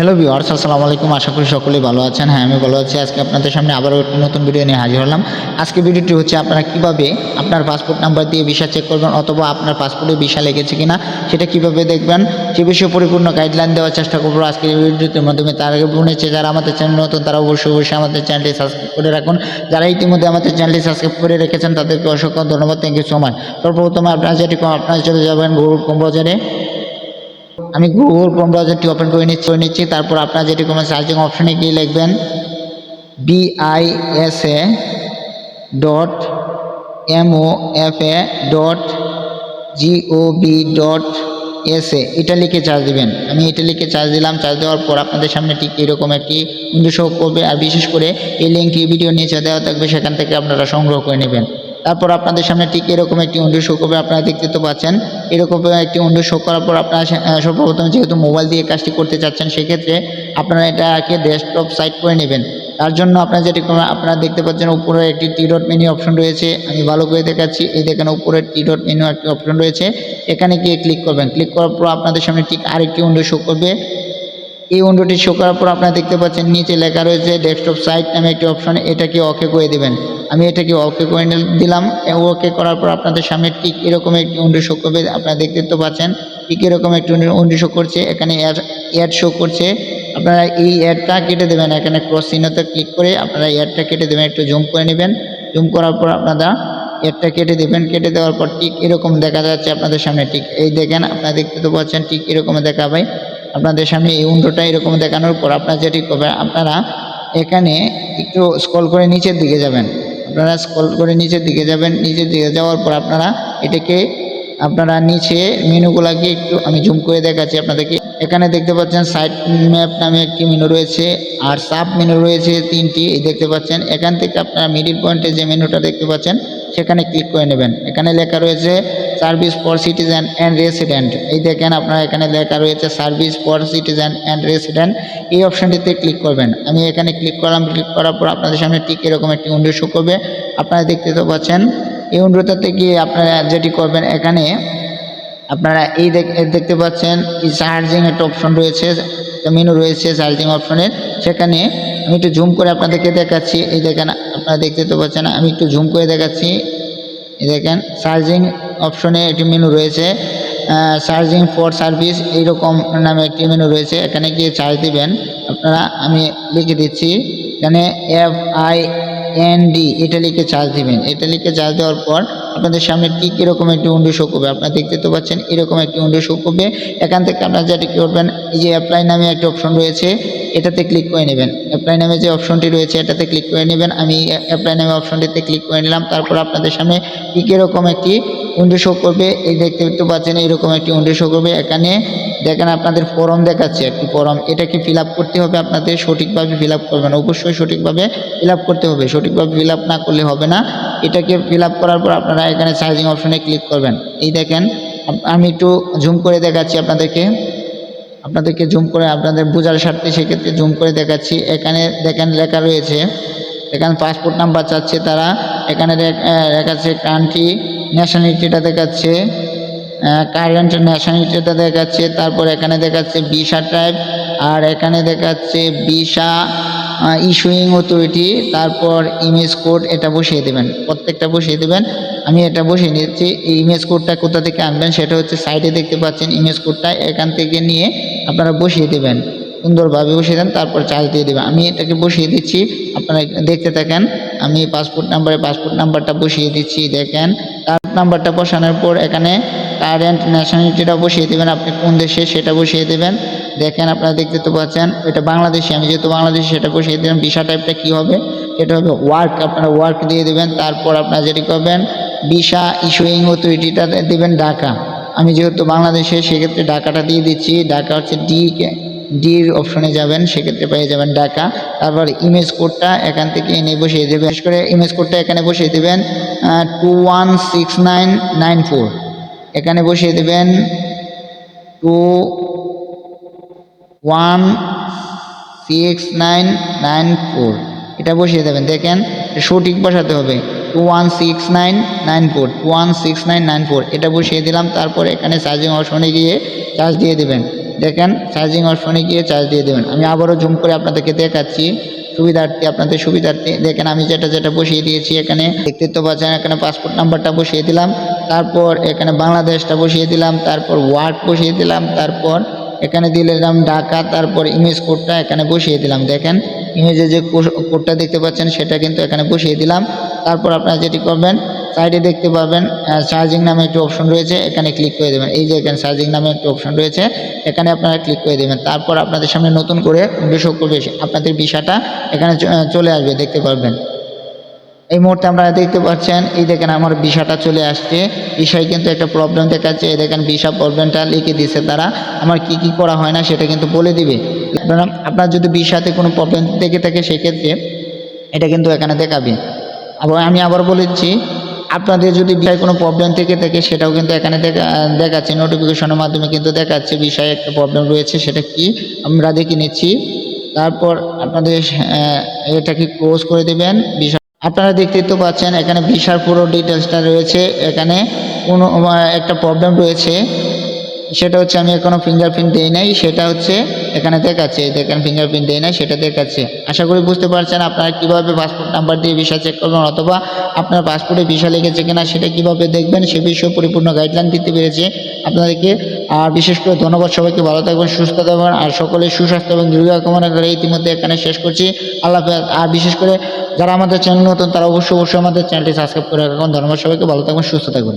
Hello viewers আসসালামু আলাইকুম। আশা করি সকলেই ভালো আছেন। হ্যাঁ আমি ভালো আছি। আজকে আপনাদের সামনে আবারও একটি নতুন ভিডিও নিয়ে হাজির হলাম। আজকে ভিডিওটি হচ্ছে আপনারা কীভাবে আপনার পাসপোর্ট নাম্বার দিয়ে ভিসা চেক করবেন অথবা আপনার পাসপোর্টে ভিসা লেগেছে কিনা, সেটা কীভাবে দেখবেন, সে বিষয়ে পরিপূর্ণ গাইডলাইন দেওয়ার চেষ্টা করব আজকের ভিডিওটির মাধ্যমে। তার আগে বলেছে যারা আমাদের চ্যানেল নতুন, তারা অবশ্যই অবশ্যই আমাদের চ্যানেলটি সাবস্ক্রাইব করে রাখুন। যারা ইতিমধ্যে আমাদের চ্যানেলটি সাবস্ক্রাইব করে রেখেছেন, তাদেরকে অসংখ্য ধন্যবাদ। থ্যাংক ইউ সো মাচ সর্বপ্রথমে আপনারা যেটি আপনারা চলে যাবেন গুগল ক্রোম ব্রাউজারে আমি গুগল ক্রোম ব্রাউজারটি ওপেন করে নিচ্ছি করে নিচ্ছি। তারপর আপনারা যেটি কোনো সার্চিং অপশনে গিয়ে লিখবেন B I S A dot M O F A dot G O B dot S A এটা লিখে চার্জ দিবেন। আমি এটা লিখে চার্জ দিলাম। চার্জ দেওয়ার পর আপনাদের সামনে ঠিক এরকম একটি উইন্ডো শো করবে। আর বিশেষ করে এই লিঙ্কটি ভিডিও নিচে দেওয়া থাকবে, সেখান থেকে আপনারা সংগ্রহ করে নেবেন। তারপর আপনাদের সামনে ঠিক এরকম একটি উইন্ডো শো করবে, আপনারা দেখতে তো পাচ্ছেন। এরকম একটি উইন্ডো শো করার পর আপনারা সর্বপ্রথম যেহেতু মোবাইল দিয়ে কাজটি করতে চাচ্ছেন, সেক্ষেত্রে আপনারা এটাকে ডেস্কটপ সাইট করে নেবেন। তার জন্য আপনারা যেটি আপনারা দেখতে পাচ্ছেন উপরে একটি টি ডট মেনু অপশন রয়েছে। আমি ভালো করে দেখাচ্ছি। এই দেখেন উপরে টি ডট মেনু একটি অপশন রয়েছে। এখানে গিয়ে ক্লিক করবেন। ক্লিক করার পর আপনাদের সামনে ঠিক আরেকটি উইন্ডো শো করবে। এই উইন্ডোটি শো করার পর আপনারা দেখতে পাচ্ছেন, নিচে লেখা রয়েছে ডেস্কটপ সাইট নামে একটি অপশন, এটাকে ওকে করে দেবেন। আমি এটাকে ওকে করে দিলাম। ওকে করার পর আপনাদের সামনে ঠিক এরকম একটি উইন্ডো শো করবে। আপনারা দেখতে তো পাচ্ছেন, ঠিক এরকম একটি উইন্ডো শো করছে। এখানে অ্যাড শো করছে। আপনারা এই অ্যাডটা কেটে দেবেন। এখানে ক্রস চিহ্নতে ক্লিক করে আপনারা অ্যাডটা কেটে দেবেন। একটু জুম করে নেবেন। জুম করার পর আপনারা এরটা কেটে দেবেন। কেটে দেওয়ার পর ঠিক এরকম দেখা যাচ্ছে আপনাদের সামনে। ঠিক এই দেখেন, আপনারা দেখতে তো পাচ্ছেন, ঠিক এরকম দেখা আপনাদের সামনে এই উন্ডোটা এরকম দেখানোর পর আপনারা যেটি করবেন, আপনারা এখানে একটু স্ক্রল করে নিচের দিকে যাবেন। আপনারা স্কল করে নিচের দিকে যাবেন। নিচের দিকে যাওয়ার পর আপনারা এটাকে আপনারা নিচে মেনুগুলাকে একটু আমি জুম করে দেখাচ্ছি আপনাদেরকে। এখানে দেখতে পাচ্ছেন সাইড ম্যাপ নামে একটি মেনু রয়েছে আর সাব মেনু রয়েছে তিনটি দেখতে পাচ্ছেন। এখান থেকে আপনারা মিডিল পয়েন্টে যে মেনুটা দেখতে পাচ্ছেন, সেখানে ক্লিক করে নেবেন। এখানে লেখা রয়েছে service for citizen and resident এই দেখেন আপনারা এখানে লেখা রয়েছে service for citizen and resident এই অপশানটিতে ক্লিক করবেন। আমি এখানে ক্লিক করলাম। ক্লিক করার পর আপনাদের সামনে ঠিক এরকম একটি উইন্ডো শো করবে। আপনারা দেখতে তো পাচ্ছেন। এই উইন্ডোটাতে গিয়ে আপনারা যেটি করবেন এখানে আপনারা এই দেখ- এই দেখতে পাচ্ছেন চার্জিং একটা অপশন রয়েছে। মেনু রয়েছে চার্জিং অপশনের সেখানে আমি একটু জুম করে আপনাদেরকে দেখাচ্ছি। এই দেখেন, আপনারা দেখতে তো পাচ্ছেন, আমি একটু জুম করে দেখাচ্ছি। এই দেখেন চার্জিং অপশনে একটি মেনু রয়েছে। চার্জিং ফর সার্ভিস এইরকম নামে একটি মেনু রয়েছে। এখানে গিয়ে চার্জ দিবেন। আপনারা, আমি লিখে দিচ্ছি। এখানে এফ আই এন ডি এটা লিখে চার্জ দিবেন। এটা লিখে চার্জ দেওয়ার পর আপনাদের সামনে ঠিক এরকম একটি উইন্ডো শো করবে। আপনারা দেখতে তো পাচ্ছেন, এরকম একটি উইন্ডো শো করবে। এখান থেকে আপনারা যেটি করবেন, এই যে অ্যাপ্লাই নামে একটি অপশন রয়েছে, এটাতে ক্লিক করে নেবেন। অ্যাপ্লাই নামে যে অপশনটি রয়েছে, এটাতে ক্লিক করে নেবেন। আমি অ্যাপ্লাই নামে অপশনটিতে ক্লিক করে নিলাম। তারপর আপনাদের সামনে ঠিক এরকম একটি উইন্ডো শো করবে, এই দেখতে তো পাচ্ছেন এরকম একটি উইন্ডো শো করবে। এখানে দেখেন আপনাদের ফর্ম দেখাচ্ছে একটি ফর্ম এটাকে ফিল করতে হবে আপনাদের? সঠিকভাবে ফিল আপ করবেন অবশ্যই সঠিকভাবে ফিল করতে হবে। সঠিকভাবে ফিল না করলে হবে না। এটাকে ফিল করার পর আপনারা এখানে চার্জিং অপশনে ক্লিক করবেন। এই দেখেন আমি একটু জুম করে দেখাচ্ছি আপনাদেরকে। আপনাদেরকে জুম করে আপনাদের বোঝার স্বার্থে সেক্ষেত্রে জুম করে দেখাচ্ছি। এখানে দেখেন লেখা রয়েছে, এখানে পাসপোর্ট নাম্বার চাচ্ছে তারা। এখানে দেখ- দেখাচ্ছে কান্ট্রি ন্যাশনালিটিটা দেখাচ্ছে কারেন্ট ন্যাশনালিটিটা দেখাচ্ছে, তারপর এখানে দেখাচ্ছে ভিসা টাইপ আর এখানে দেখাচ্ছে ভিসা ইস্যুইং অথরিটি তারপর ইমেজ কোড এটা বসিয়ে দেবেন, প্রত্যেকটা বসিয়ে দেবেন, আমি এটা বসিয়ে নিচ্ছি এই ইমেজ কোডটা কোথা থেকে আনবেন সেটা হচ্ছে সাইডে দেখতে পাচ্ছেন ইমেজ কোডটা এখান থেকে নিয়ে আপনারা বসিয়ে দেবেন, সুন্দরভাবে বসিয়ে দেন, তারপর চার্জ দিয়ে দেবেন, আমি এটাকে বসিয়ে দিচ্ছি, আপনারা দেখতে থাকেন আমি পাসপোর্ট নাম্বারে পাসপোর্ট নাম্বারটা বসিয়ে দিচ্ছি, দেখেন। কার্ড নাম্বারটা বসানোর পর এখানে কারেন্ট ন্যাশনালিটিটা বসিয়ে দেবেন, আপনি কোন দেশে সেটা বসিয়ে দেবেন। দেখেন আপনারা দেখতে তো পাচ্ছেন, এটা বাংলাদেশি, আমি যেহেতু বাংলাদেশি সেটা বসিয়ে দেবেন ভিসা টাইপটা কী হবে? সেটা হবে ওয়ার্ক আপনারা ওয়ার্ক দিয়ে দেবেন, তারপর আপনারা যেটি করবেন ভিসা ইস্যুইং অথরিটিটা দেবেন ঢাকা। আমি যেহেতু বাংলাদেশে, সেক্ষেত্রে ঢাকাটা দিয়ে দিচ্ছি, ঢাকা হচ্ছে ডি ডির অপশনে যাবেন, সেক্ষেত্রে পেয়ে যাবেন ঢাকা তারপর ইমেজ কোডটা এখান থেকে এনে বসিয়ে দেবেন। বিশেষ করে ইমেজ কোডটা এখানে বসিয়ে দেবেন two one six nine nine four এখানে বসিয়ে দেবেন two one six nine nine four এটা বসিয়ে দেবেন, দেখেন সঠিক বসাতে হবে। Two one six nine nine four two one six nine nine four এটা বসিয়ে দিলাম, তারপর এখানে চার্জিং অপশনে গিয়ে চার্জ দিয়ে দেবেন। দেখেন চার্জিং অপশনে গিয়ে চার্জ দিয়ে দেবেন। আমি আবারও জুম করে আপনাদেরকে দেখাচ্ছি। সুবিধার্থে, আপনাদের সুবিধার্থে। দেখেন, আমি যেটা যেটা বসিয়ে দিয়েছি এখানে দেখতে তো পাচ্ছেন এখানে পাসপোর্ট নাম্বারটা বসিয়ে দিলাম। তারপর এখানে বাংলাদেশটা বসিয়ে দিলাম। তারপর ওয়ার্ড বসিয়ে দিলাম। তারপর এখানে দিলাম ঢাকা। তারপর ইমেজ কোডটা এখানে বসিয়ে দিলাম। দেখেন ইমেজে যে কোডটা দেখতে পাচ্ছেন, সেটা কিন্তু এখানে বসিয়ে দিলাম। তারপর আপনারা যেটি করবেন সাইডে দেখতে পাবেন চার্জিং নামে একটি অপশন রয়েছে, এখানে ক্লিক করে দেবেন। এই যে এখানে চার্জিং নামে একটি অপশন রয়েছে, এখানে আপনারা ক্লিক করে দেবেন। তারপর আপনাদের সামনে নতুন করে উইন্ডো করবে, আপনাদের বিষয়টা এখানে চলে আসবে, দেখতে পারবেন। এই মুহূর্তে আপনারা দেখতে পাচ্ছেন, এই দেখেন আমার ভিসাটা চলে আসছে। বিষয় কিন্তু একটা প্রবলেম দেখাচ্ছে, এই দেখেন ভিসা প্রবলেমটা লিখে দিছে তারা। আমার কি কি করা হয় না সেটা কিন্তু বলে দিবে। আপনারা, আপনার যদি ভিসাতে কোনো প্রবলেম দেখে থাকে, সেক্ষেত্রে এটা কিন্তু এখানে দেখাবে। আবার আমি আবার বলেছি আপনাদের যদি বিষয়ে কোনো প্রবলেম থেকে থাকে, সেটাও কিন্তু এখানে দেখা, দেখাচ্ছে। নোটিফিকেশনের মাধ্যমে কিন্তু দেখাচ্ছে বিষয়ে একটা প্রবলেম রয়েছে, সেটা কি? আমরা দেখে নিচ্ছি। তারপর আপনাদের এটাকে ক্লোজ করে দেবেন? বিষয় আপনারা দেখতেই তো পাচ্ছেন, এখানে ভিসার পুরো ডিটেলসটা রয়েছে। এখানে কোনো একটা প্রবলেম রয়েছে। সেটা হচ্ছে আমি এখনও ফিঙ্গারপ্রিন্ট দেই নাই, সেটা হচ্ছে এখানে দেখাচ্ছে দেখেন ফিঙ্গারপ্রিন্ট দেই নাই, সেটা দেখাচ্ছে। আশা করি বুঝতে পারছেন আপনারা কীভাবে পাসপোর্ট নাম্বার দিয়ে ভিসা চেক করবেন অথবা আপনার পাসপোর্টে ভিসা লেগেছে কিনা সেটা কীভাবে দেখবেন সে বিষয়ে পরিপূর্ণ গাইডলাইন দিতে পেরেছে আপনাদেরকে। আর বিশেষ করে ধন্যবাদ সবাইকে, ভালো থাকবেন, সুস্থ থাকবেন, আর সকলে সুস্বাস্থ্য এবং দীর্ঘ করে ইতিমধ্যে এখানে শেষ করছি। আল্লাহ। আর বিশেষ করে যারা আমাদের চ্যানেল নতুন, তারা অবশ্যই অবশ্যই আমাদের চ্যানেলটি সাবস্ক্রাইব করে রাখুন। ধন্যবাদ সবাইকে, ভালো থাকবেন, সুস্থ থাকবেন।